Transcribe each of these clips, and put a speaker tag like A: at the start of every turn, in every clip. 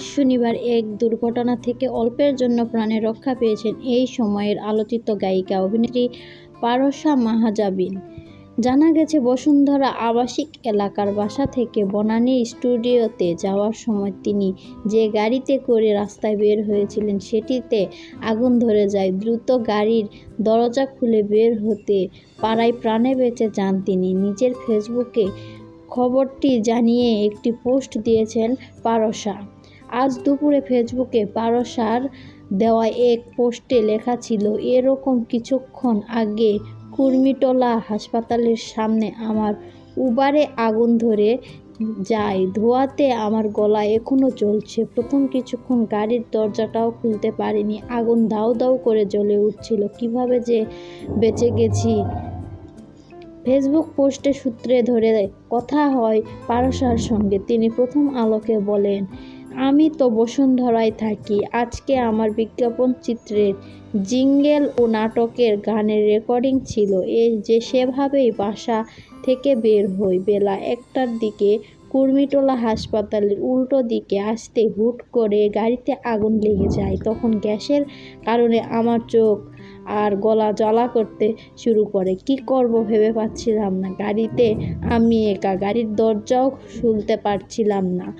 A: আজ শনিবার এক দুর্ঘটনা থেকে অল্পের জন্য প্রাণে রক্ষা পেয়েছেন এই সময়ের আলোচিত গায়িকা অভিনেত্রী পারসা মাহাজাবিন। জানা গেছে, বসুন্ধরা আবাসিক এলাকার বাসা থেকে বনানী স্টুডিওতে যাওয়ার সময় তিনি যে গাড়িতে করে রাস্তায় বের হয়েছিলেন, সেটিতে আগুন ধরে যায়। দ্রুত গাড়ির দরজা খুলে বের হতে পাড়ায় প্রাণে বেঁচে যান তিনি। নিজের ফেসবুকে খবরটি জানিয়ে একটি পোস্ট দিয়েছেন পারসা। আজ দুপুরে ফেসবুকে পারসার দেওয়া এক পোস্টে লেখা ছিল, এরকম কিছুক্ষণ আগে কুর্মিটোলা হাসপাতালের সামনে আমার উবারে আগুন ধরে যায়, ধোয়াতে আমার গলা এখনও চলছে প্রথম কিছুক্ষণ গাড়ির দরজাটাও খুলতে পারিনি, আগুন দাউ দাউ করে জ্বলে উঠছিল। কীভাবে যে বেঁচে গেছি ফেসবুক পোস্টে সূত্রে ধরে কথা হয় পারসার সঙ্গে। তিনি প্রথম আলোকে বলেন, আমি তো বসুন্ধরায় থাকি। আজকে আমার বিজ্ঞাপন চিত্রের জিঙ্গেল ও নাটকের গানের রেকর্ডিং ছিল। এ যে সেভাবেই বাসা থেকে বের হই। বেলা একটার দিকে কুর্মিটোলা হাসপাতালের উল্টো দিকে আসতে হুট করে গাড়িতে আগুন লেগে যায়। তখন গ্যাসের কারণে আমার চোখ আর গলা জ্বালা করতে শুরু করে। কি করব ভেবে পাচ্ছিলাম না। গাড়িতে আমি একা, গাড়ির দরজাও খুলতে পারছিলাম না।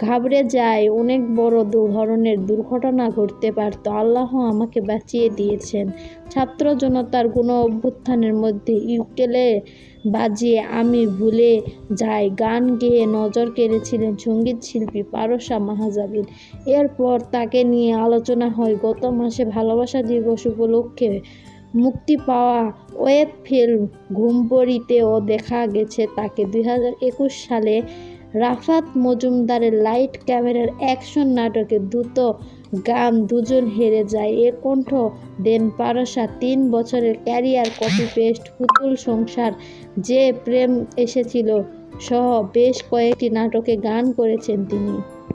A: ঘাবড়ে যায়, অনেক বড় দু ধরনের দুর্ঘটনা ঘটতে পারত। আল্লাহ আমাকে বাঁচিয়ে দিয়েছেন। ছাত্র জনতার গণ অভ্যুত্থানের মধ্যে ইউকেলে বাজিয়ে আমি ভুলে যাই। গান গেয়ে নজর কেড়েছিলেন সংগীত শিল্পী পারসা মাহাজাবিন। এরপর তাকে নিয়ে আলোচনা হয়, গত মাসে ভালোবাসা দিবস উপলক্ষে মুক্তি পাওয়া ওয়েব ফিল্ম ঘুমপড়িতেও দেখা গেছে তাকে। দুই হাজার একুশ সালে রাফাত মজুমদারের লাইট ক্যামেরার অ্যাকশন নাটকে দ্রুত গান দুজন হেরে যায়। এ কণ্ঠ দেন পারসা তিন বছরের ক্যারিয়ার কপি পেস্ট পুতুল সংসার। যে প্রেম এসেছিল সহ বেশ কয়েকটি নাটকে গান করেছেন তিনি।